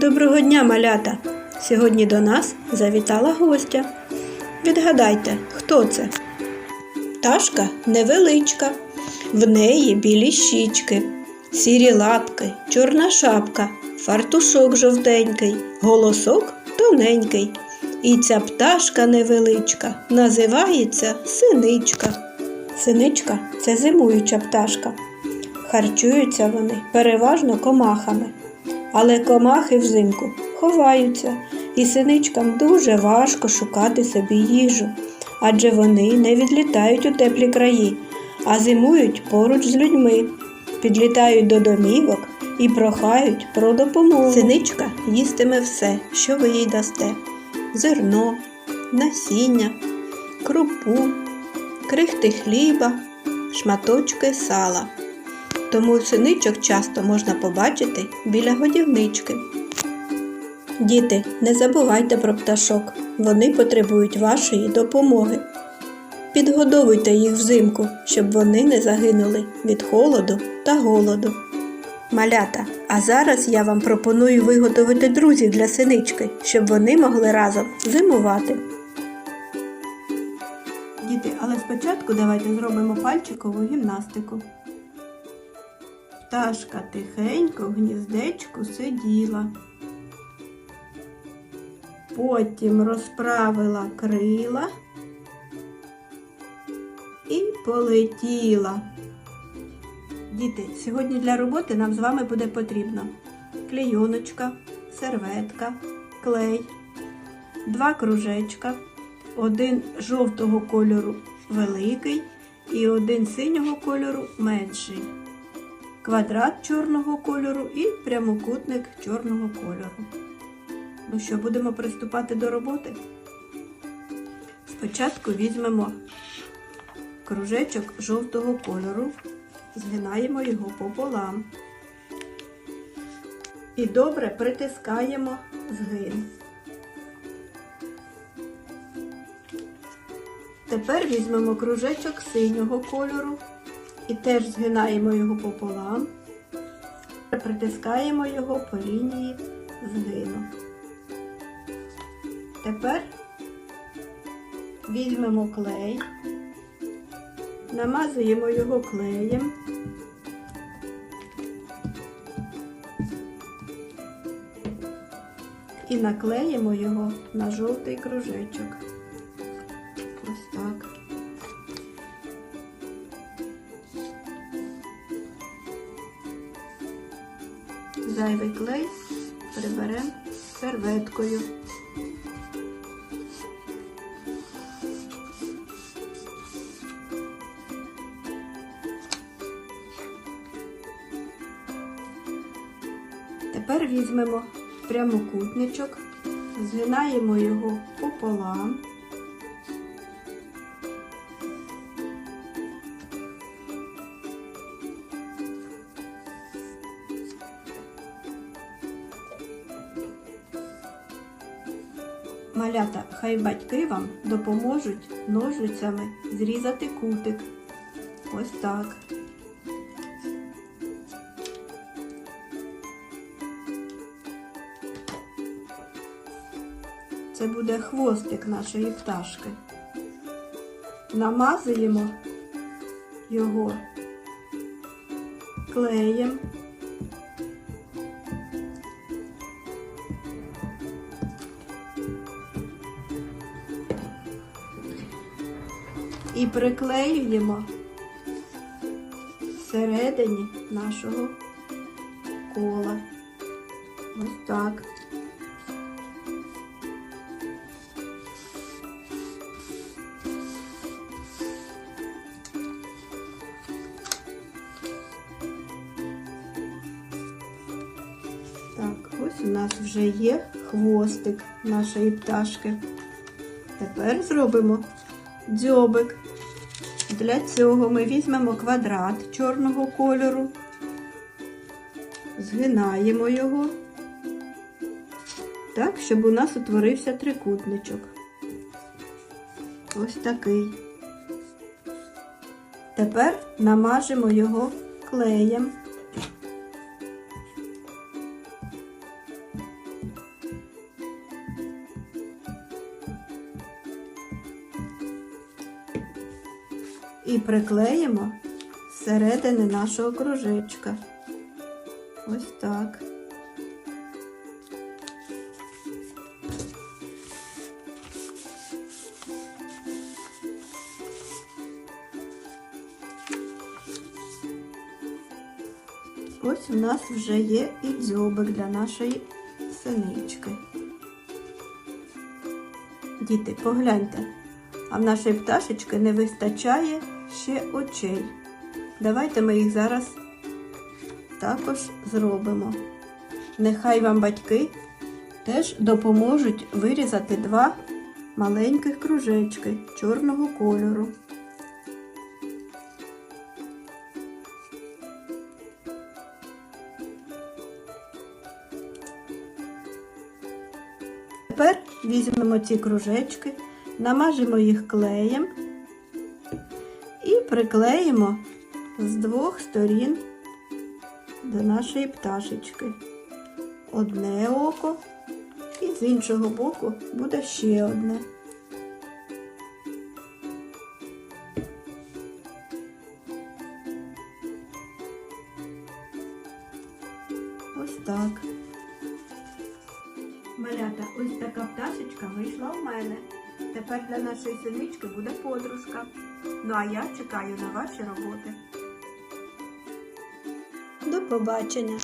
Доброго дня, малята! Сьогодні до нас завітала гостя. Відгадайте, хто це? Пташка невеличка, в неї білі щічки, сірі лапки, чорна шапка, фартушок жовтенький, голосок тоненький. І ця пташка невеличка називається синичка. Синичка це зимуюча пташка. Харчуються вони переважно комахами. Але комахи взимку ховаються, і синичкам дуже важко шукати собі їжу, адже вони не відлітають у теплі краї, а зимують поруч з людьми, підлітають до домівок і прохають про допомогу. Синичка їстиме все, що ви їй дасте: зерно, насіння, крупу, крихти хліба, шматочки сала. Тому синичок часто можна побачити біля годівнички. Діти, не забувайте про пташок, вони потребують вашої допомоги. Підгодовуйте їх взимку, щоб вони не загинули від холоду та голоду. Малята, а зараз я вам пропоную виготовити друзів для синички, щоб вони могли разом зимувати. Діти, але спочатку давайте зробимо пальчикову гімнастику. Пташка тихенько в гніздечку сиділа. Потім розправила крила і полетіла. Діти, сьогодні для роботи нам з вами буде потрібно клейоночка, серветка, клей, два кружечка, один жовтого кольору великий і один синього кольору менший квадрат чорного кольору і прямокутник чорного кольору. Ну що, будемо приступати до роботи? Спочатку візьмемо кружечок жовтого кольору, згинаємо його пополам і добре притискаємо згин. Тепер візьмемо кружечок синього кольору і теж згинаємо його пополам, притискаємо його по лінії згину. Тепер візьмемо клей, намазуємо його клеєм. І наклеїмо його на жовтий кружечок. Зайвий клей приберемо серветкою. Тепер візьмемо прямокутничок, згинаємо його пополам. Малята, хай батьки вам допоможуть ножницями зрізати кутик. Ось так. Це буде хвостик нашої пташки. Намазуємо його клеєм. І приклеюємо всередині нашого кола. Ось так. Так, ось у нас вже є хвостик нашої пташки. Тепер зробимо дзьобик. Для цього ми візьмемо квадрат чорного кольору, згинаємо його так, щоб у нас утворився трикутничок. Ось такий. Тепер намажемо його клеєм. І приклеїмо зсередини нашого кружечка. Ось так. Ось у нас вже є і дзьобик для нашої синички. Діти, погляньте, а в нашої пташечки не вистачає ще очей. Давайте ми їх зараз також зробимо. Нехай вам батьки теж допоможуть вирізати два маленьких кружечки чорного кольору. Тепер візьмемо ці кружечки, намажемо їх клеєм приклеїмо з двох сторін до нашої пташечки. Одне око і з іншого боку буде ще одне. Ось так. Малята, ось така пташечка вийшла у мене. Тепер для нашої синички буде подружка. Ну а я чекаю на ваші роботи. До побачення!